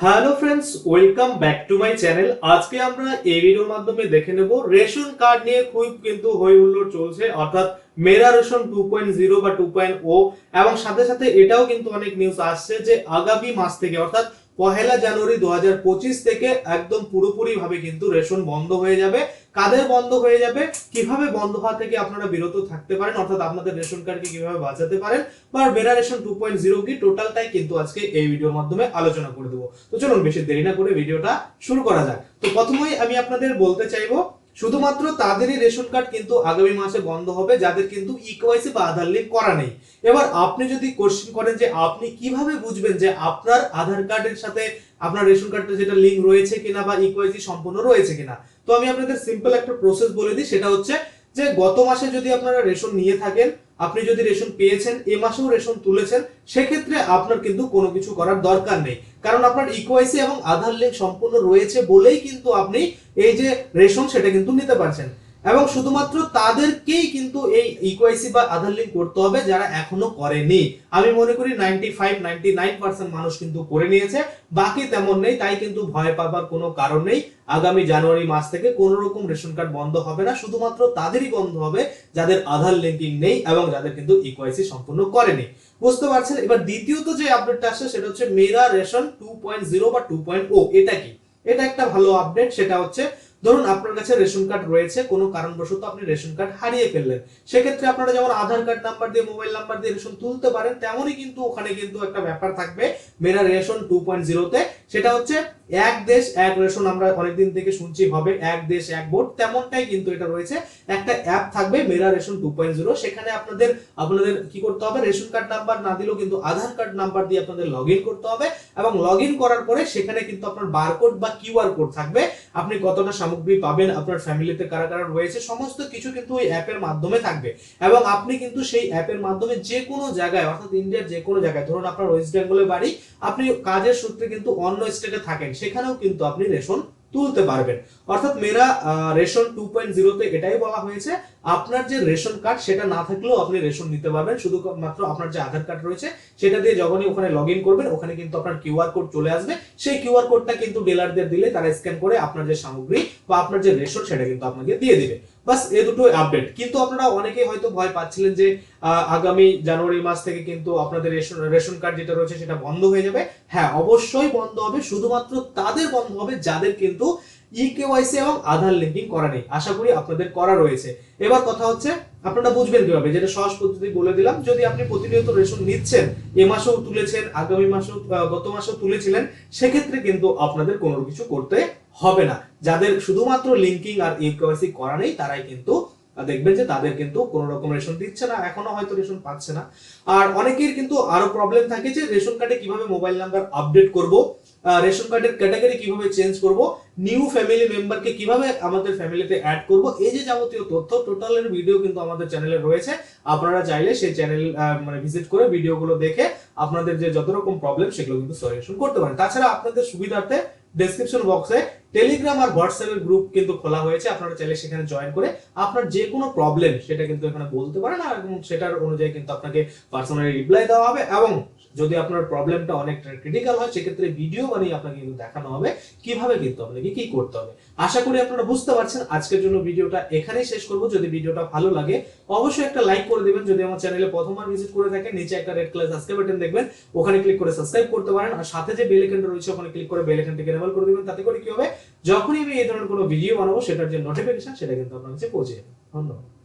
Hello friends welcome back to my channel আজকে আমরা এই ভিডিওর মাধ্যমে দেখে নেব রেশন কার্ড নিয়ে খুব কিন্তু হই হুল্লোড় চলছে, অর্থাৎ Mera ration two point zero বা টু পয়েন্ট ও এবং সাথে সাথে এটাও কিন্তু অনেক নিউজ আসছে যে আগামী মাস থেকে, অর্থাৎ পহেলা জানুয়ারি দু হাজার পঁচিশ থেকে একদম পুরোপুরি ভাবে কিন্তু রেশন বন্ধ হয়ে যাবে। কাদের বন্ধ হয়ে যাবে? কীভাবে বন্ধ হওয়া থেকে আপনারা বিরত থাকতে পারেন? অর্থাৎ আপনাদের রেশন কার্ডকে কীভাবে বাঁচাতে পারেন? বা বেরা রেশন টু পয়েন্ট জিরো কি? টোটালটাই কিন্তু আজকে এই ভিডিওর মাধ্যমে আলোচনা করে দেবো। তো চলুন, বেশি দেরি না করে ভিডিওটা শুরু করা যাক। তো প্রথমেই আমি আপনাদের বলতে চাইব শুধুমাত্র তাদেরই রেশন কার্ড কিন্তু আগামী মাসে বন্ধ হবে, যাদের কিন্তু ইকোয়াইসি বা আধার লিঙ্ক করা নেই। এবার আপনি যদি কোশ্চেন করেন যে আপনি কীভাবে বুঝবেন যে আপনার আধার কার্ডের সাথে আপনার রেশন কার্ডটা যেটা লিঙ্ক রয়েছে কিনা বা ইকোয়াইসি সম্পূর্ণ রয়েছে কিনা? তো আমি আপনাদের সিম্পল একটা প্রসেস বলে দিই, সেটা হচ্ছে যে গত মাসে যদি আপনারা রেশন নিয়ে থাকেন আপনি যদি রেশন পেয়েছেন, এ মাসেও রেশন তুলেছেন, সেক্ষেত্রে আপনার কিন্তু কোনো কিছু করার দরকার নেই। কারণ আপনার ইকোয়াইসি এবং আধার লিঙ্ক সম্পূর্ণ রয়েছে বলেই কিন্তু আপনি এই যে রেশন সেটা কিন্তু নিতে পারছেন। এবং শুধুমাত্র তাদেরকেই কিন্তু এই ইকোয়াইসি বা আধার লিঙ্ক করতে হবে যারা এখনও করেনি। আমি মনে করি ninety five ninety nine percent মানুষ কিন্তু করে নিয়েছে, বাকি তেমন নেই, তাই কিন্তু ভয় পাবার কোনো কারণ নেই। আগামী জানুয়ারি মাস থেকে কোন রকম রেশন কার্ড বন্ধ হবে না, শুধুমাত্র তাদেরই বন্ধ হবে, যাদের আধার লিঙ্কিং নেই এবং যাদের কিন্তু ইকোয়াইসি সম্পূর্ণ করেনি। বুঝতে পারছেন? এবার দ্বিতীয়ত যে আপডেটটা আসছে, সেটা হচ্ছে Mera ration two point zero বা টু পয়েন্ট ও এটা কি? এটা একটা ভালো আপডেট সেটা হচ্ছে ধরুন আপনার কাছে রেশন কার্ড রয়েছে, কোনো কারণবশত আপনি রেশন কার্ড হারিয়ে ফেললেন। সেক্ষেত্রে আপনারা যেমন আধার কার্ড নাম্বার দিয়ে, মোবাইল নাম্বার দিয়ে রেশন তুলতে পারেন, তেমনই কিন্তু ওখানে কিন্তু একটা ব্যাপার থাকবে। মেরা রেশন টু পয়েন্ট জিরোতে সেটা হচ্ছে এক দেশ, এক রেশন আমরা অনেকদিন থেকে শুনছি হবে এক দেশ, এক ভোট, তেমনটাই কিন্তু এটা রয়েছে। একটা অ্যাপ থাকবে Mera Ration two point zero সেখানে আপনাদের আপনাদের কি করতে হবে? রেশন কার্ড নাম্বার না দিলেও কিন্তু আধার কার্ড নাম্বার দিয়ে আপনাদের লগ করতে হবে এবং লগ করার পরে সেখানে কিন্তু আপনার বারকোড বা কিউআর কোড থাকবে। আপনি কতটা সামগ্রী পাবেন, আপনার ফ্যামিলিতে কারা কারা রয়েছে, সমস্ত কিছু কিন্তু ওই অ্যাপের মাধ্যমে থাকবে। এবং আপনি কিন্তু সেই অ্যাপের মাধ্যমে যে কোনো জায়গায়, অর্থাৎ ইন্ডিয়ার যে কোনো জায়গায়, ধরুন আপনার ওয়েস্ট বেঙ্গলে বাড়ি, আপনি কাজের সূত্রে কিন্তু অন্য স্টেটে থাকেন, সেখানেও কিন্তু আপনি রেশন তুলতে পারবেন। অর্থাৎ মেরা রেশন টু পয়েন্ট জিরোতে এটাই বলা হয়েছে আপনার যে রেশন কার্ড, সেটা না থাকলেও আপনি রেশন নিতে পারবেন। শুধুমাত্র আপনার যে আধার কার্ড রয়েছে, সেটা দিয়ে যখনই ওখানে লগ ইন করবেন, ওখানে কিন্তু আপনার কিউআর কোড চলে আসবে। সেই কিউআর কোডটা কিন্তু ডিলারদের দিলে তারা স্ক্যান করে আপনার যে সামগ্রী বা আপনার যে রেশন, সেটা কিন্তু আপনাকে দিয়ে দিবে। বাস, এ দুটো আপডেট কিন্তু আপনারা অনেকেই হয়তো ভয় পাচ্ছিলেন যে আগামী জানুয়ারি মাস থেকে কিন্তু আপনাদের রেশন রেশন কার্ড যেটা রয়েছে, সেটা বন্ধ হয়ে যাবে। হ্যাঁ অবশ্যই বন্ধ হবে। শুধুমাত্র তাদের বন্ধ হবে, যাদের কিন্তু ই কেওয়াইসি এবং আধার লিঙ্কিং করা নেই। আশা করি আপনাদের করা রয়েছে। এবার কথা হচ্ছে, আপনারা বুঝবেন কীভাবে, যেটা সহজ পদ্ধতি বলে দিলাম। যদি আপনি প্রতিনিয়ত রেশন নিচ্ছেন, এ মাসেও তুলেছেন, আগামী মাসেও গত মাসেও তুলেছিলেন, সেক্ষেত্রে কিন্তু আপনাদের কোনো কিছু করতে হবে না। যাদের শুধুমাত্র লিঙ্কিং আর ই কেওয়াইসি করা নেই, তারাই কিন্তু, দেখবেন যে তাদের কিন্তু কোনো রকম রেশন দিচ্ছে না, এখনও হয়তো রেশন পাচ্ছে না। আর অনেকের কিন্তু আরও প্রবলেম থাকে যে রেশন কার্ডে কীভাবে মোবাইল নাম্বার আপডেট করব রেশন কার্ডের ক্যাটাগরি কীভাবে চেঞ্জ করব নিউ ফ্যামিলি মেম্বারকে কীভাবে আমাদের ফ্যামিলিতে অ্যাড করব, এই যে যাবতীয় তথ্য টোটালের ভিডিও কিন্তু আমাদের চ্যানেলে রয়েছে। আপনারা চাইলে সেই চ্যানেল মানে ভিজিট করে ভিডিওগুলো দেখে আপনাদের যে যত রকম প্রবলেম সেগুলো কিন্তু সলিউশন করতে পারেন। তাছাড়া আপনাদের সুবিধার্থে ডেসক্রিপশন বক্সে টেলিগ্রাম আর হোয়াটসঅ্যাপের গ্রুপ কিন্তু খোলা হয়েছে। আপনারা চাইলে সেখানে জয়েন করে আপনার যে কোনো প্রবলেম সেটা কিন্তু এখানে বলতে পারেন আর সেটার অনুযায়ী কিন্তু আপনাকে পার্সোনালি রিপ্লাই দেওয়া হবে এবং যদি আপনার প্রবলেমটা অনেক ক্রিটিক্যাল হয়, সেক্ষেত্রে ভিডিও বানিয়ে আপনাকে কিন্তু দেখানো হবে। কীভাবে কিন্তু আপনাকে কি করতে হবে? আশা করি আপনারা বুঝতে পারছেন। আজকের জন্য ভিডিওটা এখানেই শেষ করব। যদি ভিডিওটা ভালো লাগে, অবশ্যই একটা লাইক করে দিবেন। যদি আমার চ্যানেলে প্রথমবার ভিজিট করে থাকেন, নিচে একটা রেড কালার সাবস্ক্রাইব বাটন দেখবেন, ওখানে ক্লিক করে সাবস্ক্রাইব করতে পারেন। আর সাথে যে বেল আইকনটা রয়েছে, ওখানে ক্লিক করে বেল আইকনটাকে এনেবল করে দিবেন। তাতে করে কি হবে? যখনই আমি এই ধরনের কোনো ভিডিও বানাবো, সেটার যে নোটিফিকেশন সেটা কিন্তু আপনার কাছে পৌঁছে যাবে। ধন্যবাদ।